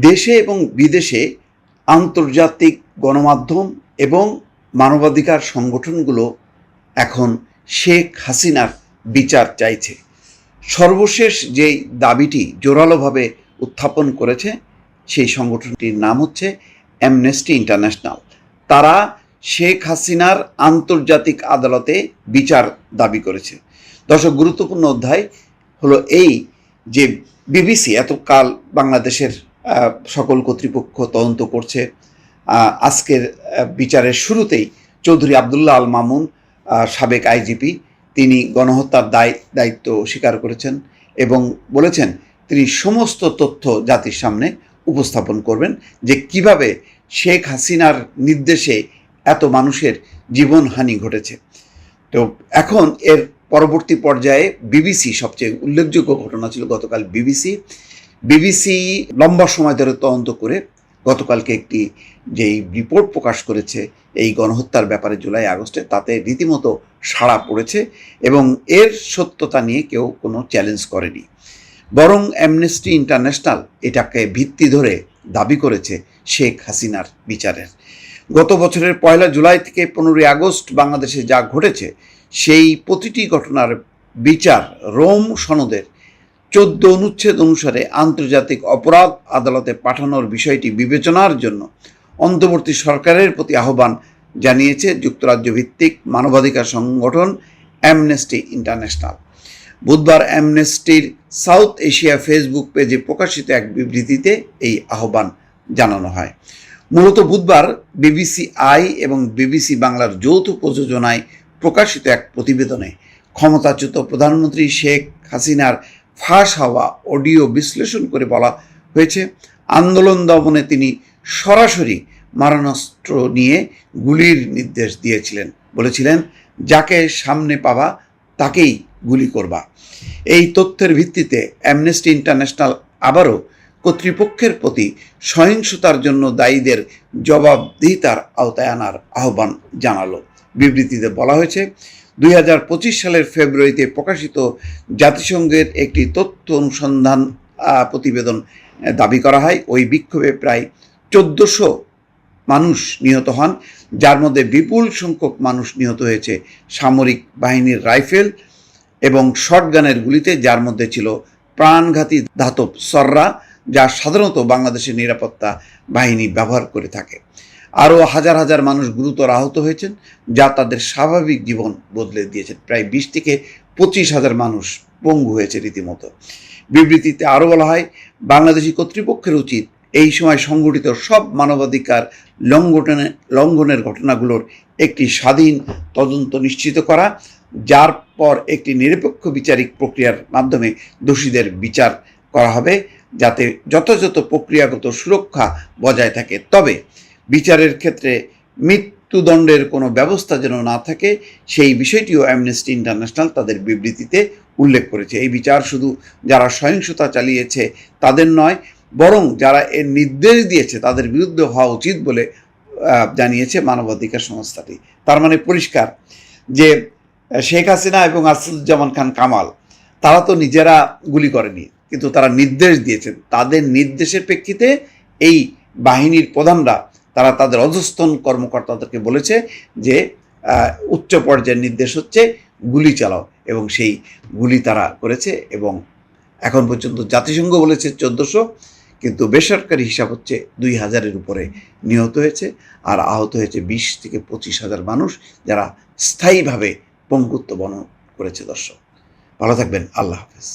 দেশে এবং বিদেশে আন্তর্জাতিক গণমাধ্যম এবং মানবাধিকার সংগঠনগুলো এখন শেখ হাসিনার বিচার চাইছে। সর্বশেষ যেই দাবিটি জোরালোভাবে উত্থাপন করেছে সেই সংগঠনটির নাম হচ্ছে অ্যামনেস্টি ইন্টারন্যাশনাল তারা শেখ হাসিনার আন্তর্জাতিক আদালতে বিচার দাবি করেছে। দর্শক, গুরুত্বপূর্ণ অধ্যায় হলো এই যে বিবিসি, এতকাল বাংলাদেশের সকল কর্তৃপক্ষ তদন্ত করছে। আজকের বিচারের শুরুতেই চৌধুরী আবদুল্লাহ আল মামুন সাবেক আইজিপি, তিনি গণহত্যার দায়, দায়িত্ব স্বীকার করেছেন এবং বলেছেন তিনি সমস্ত তথ্য জাতির সামনে উপস্থাপন করবেন যে কীভাবে শেখ হাসিনার নির্দেশে এত মানুষের জীবনহানি ঘটেছে। তো এখন এর পরবর্তী পর্যায়ে বিবিসি, সবচেয়ে উল্লেখযোগ্য ঘটনা ছিল গতকাল বিবিসি। বিবিসি লম্বা সময় ধরে তদন্ত করে গতকালকে একটি যেই রিপোর্ট প্রকাশ করেছে, এই গণহত্যার ব্যাপারে জুলাই আগস্টে, তাতে রীতিমতো সাড়া পড়েছে এবং এর সত্যতা নিয়ে কেউ কোনো চ্যালেঞ্জ করেনি। বরং অ্যামনেস্টি ইন্টারন্যাশনাল এটাকে ভিত্তি ধরে দাবি করেছে শেখ হাসিনার বিচারের। গত বছরের পয়লা জুলাই থেকে পনেরোই আগস্ট বাংলাদেশে যা ঘটেছে, সেই প্রতিটি ঘটনার বিচার রোম সনদের চোদ্দ অনুচ্ছেদ অনুসারে আন্তর্জাতিক অপরাধ আদালতে পাঠানোর বিষয়টি বিবেচনার জন্য অন্তর্বর্তী সরকারের প্রতি আহ্বান জানিয়েছে যুক্তরাজ্য ভিত্তিক মানবাধিকার সংগঠন অ্যামনেস্টি ইন্টারন্যাশনাল। বুধবার অ্যামনেস্টির সাউথ এশিয়া ফেসবুক পেজে প্রকাশিত এক বিবৃতিতে এই আহ্বান জানানো হয়। মূলত বুধবার বিবিসি আই এবং বিবিসি বাংলার যৌথ প্রযোজনায় প্রকাশিত এক প্রতিবেদনে ক্ষমতাচ্যুত প্রধানমন্ত্রী শেখ হাসিনার ফাঁস হওয়া অডিও বিশ্লেষণ করে বলা হয়েছে, আন্দোলন দমনে তিনি সরাসরি মারণাস্ত্র নিয়ে গুলির নির্দেশ দিয়েছিলেন, বলেছিলেন, যাকে সামনে পাবা, তাকেই গুলি করবা। এই তথ্যের ভিত্তিতে অ্যামনেস্টি ইন্টারন্যাশনাল আবারও কর্তৃপক্ষের প্রতি সহিংসতার জন্য দায়ীদের জবাবদিহিতার আওতায় আনার আহ্বান জানালো। বিবৃতিতে বলা হয়েছে দুই হাজার পঁচিশ সালের ফেব্রুয়ারিতে প্রকাশিত জাতিসংঘের একটি তথ্য অনুসন্ধান প্রতিবেদন দাবি করা হয়, ওই বিক্ষোভে প্রায় চোদ্দোশো মানুষ নিহত হন, যার মধ্যে বিপুল সংখ্যক মানুষ নিহত হয়েছে। সামরিক বাহিনীর রাইফেল এবং শটগানের গুলিতে, যার মধ্যে ছিল প্রাণঘাতী ধাতব সররা, যা সাধারণত বাংলাদেশের নিরাপত্তা বাহিনী ব্যবহার করে থাকে। আরও হাজার হাজার মানুষ গুরুতর আহত হয়েছেন, যা তাদের স্বাভাবিক জীবন বদলে দিয়েছেন। প্রায় বিশ থেকে পঁচিশ হাজার মানুষ পঙ্গু হয়েছে রীতিমতো। বিবৃতিতে আরও বলা হয়, বাংলাদেশি কর্তৃপক্ষের উচিত এই সময় সংগঠিত সব মানবাধিকার লঙ্ঘনের লঙ্ঘনের ঘটনাগুলোর একটি স্বাধীন তদন্ত নিশ্চিত করা, যার পর একটি নিরপেক্ষ বিচারিক প্রক্রিয়ার মাধ্যমে দোষীদের বিচার করা হবে, যাতে যথাযথ প্রক্রিয়াগত সুরক্ষা বজায় থাকে। তবে বিচারের ক্ষেত্রে মৃত্যুদণ্ডের কোনো ব্যবস্থা যেন না থাকে, সেই বিষয়টিও অ্যামনেস্টি ইন্টারন্যাশনাল তাদের বিবৃতিতে উল্লেখ করেছে। এই বিচার শুধু যারা সহিংসতা চালিয়েছে তাদের নয়, বরং যারা এর নির্দেশ দিয়েছে তাদের বিরুদ্ধে হওয়া উচিত বলে জানিয়েছে মানবাধিকার সংস্থাটি। তার মানে পরিষ্কার যে শেখ হাসিনা এবং আসাদুজ্জামান খান কামাল, তারা তো নিজেরা গুলি করেনি, কিন্তু তারা নির্দেশ দিয়েছেন। তাদের নির্দেশের প্রেক্ষিতে এই বাহিনীর প্রধানরা তারা তাদের অধস্তন কর্মকর্তাদেরকে বলেছে যে উচ্চ পর্যায়ের নির্দেশ হচ্ছে গুলি চালাও এবং সেই গুলি তারা করেছে এবং এখন পর্যন্ত জাতিসংঘ বলেছে চোদ্দোশো, কিন্তু বেসরকারি হিসাব হচ্ছে দুই হাজারের উপরে নিহত হয়েছে আর আহত হয়েছে বিশ থেকে পঁচিশ হাজার মানুষ যারা স্থায়ীভাবে পঙ্গুত্ব বর্ণন করেছে দর্শক। ভালো থাকবেন, আল্লাহ হাফেজ।